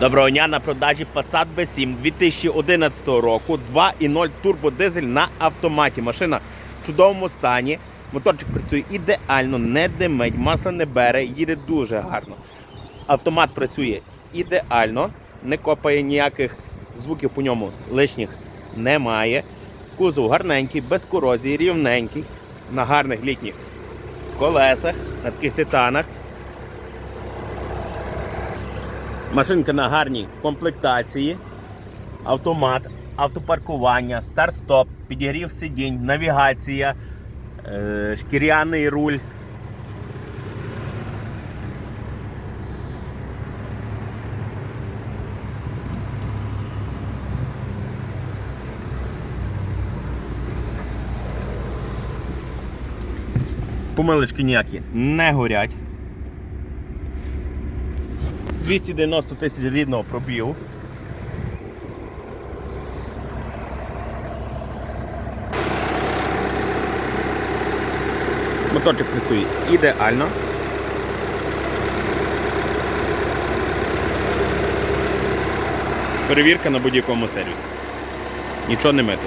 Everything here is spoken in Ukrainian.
Доброго дня на продажі Passat B7 2011 року 2.0 турбодизель на автоматі. Машина в чудовому стані. Моторчик працює ідеально, не димить, масло не бере, їде дуже гарно. Автомат працює ідеально, не копає ніяких звуків по ньому лишніх немає. Кузов гарненький, без корозії, рівненький, на гарних літніх колесах, на таких титанах. Машинка на гарній комплектації, автомат, автопаркування, старт-стоп, підігрів сидінь, навігація, е, шкіряний руль. Помилочки ніякі не горять. 290 тисяч рідного пробігу. Моторчик працює ідеально. Перевірка на будь-якому сервісі. Нічого не мито.